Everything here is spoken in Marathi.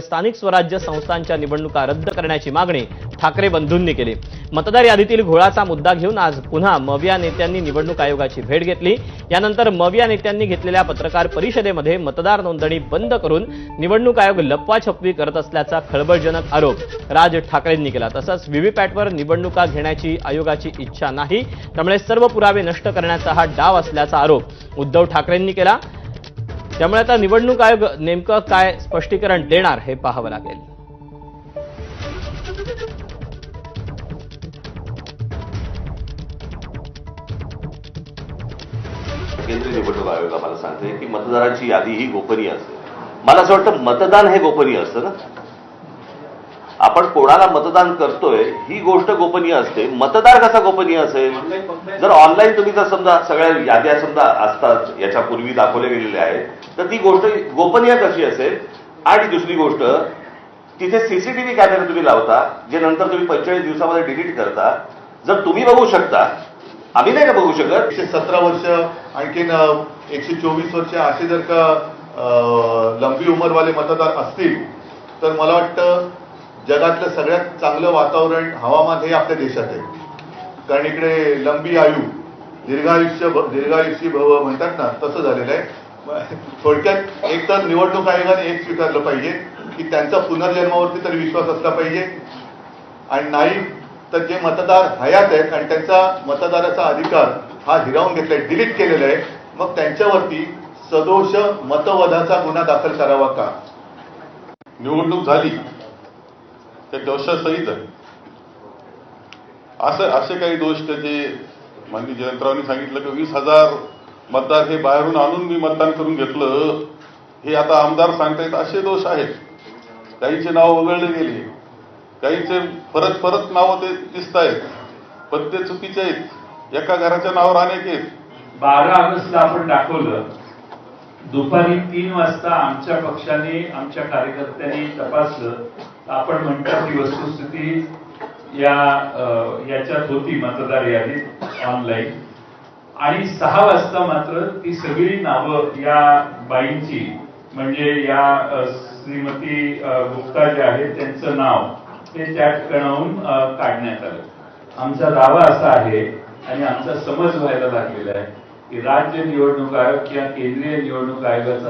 स्थानिक स्वराज्य संस्थांच्या निवडणुका रद्द करण्याची मागणी ठाकरे बंधूंनी केली. मतदार यादीतील घोळाचा मुद्दा घेऊन आज पुन्हा मविया नेत्यांनी निवडणूक आयोगाची भेट घेतली. यानंतर मविया नेत्यांनी घेतलेल्या पत्रकार परिषदेमध्ये मतदार नोंदणी बंद करून निवडणूक आयोग लपवाछपवी करत असल्याचा खळबळजनक आरोप राज ठाकरेंनी केला. तसंच व्हीव्हीपॅटवर निवडणुका घेण्याची आयोगाची इच्छा नाही त्यामुळे सर्व पुरावे नष्ट करण्याचा हा डाव असल्याचा आरोप उद्धव ठाकरेंनी केला. त्यामुळे आता निवडणूक आयोग नेमकं काय स्पष्टीकरण देणार हे पाहावं लागेल. केंद्रीय निवडणूक आयोग आम्हाला सांगते की मतदारांची यादी ही गोपनीय असते. मला असं वाटतं मतदान हे गोपनीय असतं ना? आपण कोणाला मतदान करतोय ही गोष्ट गोपनीय असते. मतदार कसा गोपनीय असेल? जर ऑनलाईन तुम्ही जर समजा सगळ्या याद्या समजा असतात याच्यापूर्वी दाखवल्या गेलेल्या आहेत तर ती गोष्ट गोपनीय कशी असेल? आणि दुसरी गोष्ट तिथे सीसीटीव्ही कॅमेरे तुम्ही लावता जे नंतर तुम्ही पंचेचाळीस दिवसामध्ये डिलीट करता. जर तुम्ही बघू शकता आम्ही नाही का बघू शकत. एकशे सतरा वर्ष आणखीन एकशे चोवीस वर्ष असे जर का लंबी उमरवाले मतदार असतील तर मला वाटतं जगातलं सगळ्यात चांगलं वातावरण हवामान हे आपल्या देशात आहे. कारण इकडे लंबी आयु दीर्घायुष्य दीर्घायुष्य भव म्हणतात ना तसं झालेलं आहे. थोडक्यात एक तर निवडणूक आयोगाने एक स्वीकारलं पाहिजे की त्यांचा पुनर्जन्मावरती तरी विश्वास असला पाहिजे. आणि नाही तर जे मतदार हयात आहेत आणि त्यांचा मतदाराचा अधिकार हा हिरावून घेतलाय डिलीट केलेला आहे मग त्यांच्यावरती सदोष मतवधाचा गुन्हा दाखल करावा का? निवडणूक झाली. त्या दोषासहित आहे. असं असे काही दोष त्याचे माननीय जयंतरावांनी सांगितलं की वीस हजार मतदार हे बाहेरून आणून मी मतदान करून घेतलं हे आता आमदार सांगतायत असे दोष आहेत. काहींचे नाव वगळले गेले. काहींचे परत परत नावं ते दिसत आहेत. पण ते चुकीचे आहेत. एका घराच्या नावावर अनेक आहेत. बारा ऑगस्टला आपण दाखवलं. दुपारी तीन वाजता आमच्या पक्षाने आमच्या कार्यकर्त्यांनी तपासलं. तर आपण म्हणतात की वस्तुस्थिती या याच्यात होती मतदार यादीत ऑनलाईन आणि सहा वाजता मात्र ती सगळी नावं या बाईंची म्हणजे या श्रीमती गुप्ता जे आहेत त्यांचं नाव ते त्या ठिकाणाहून काढण्यात आलं. आमचा दावा असा आहे आणि आमचा समज व्हायला लागलेला आहे. की राज्य निवडणूक आयोग किंवा केंद्रीय निवडणूक आयोगाचा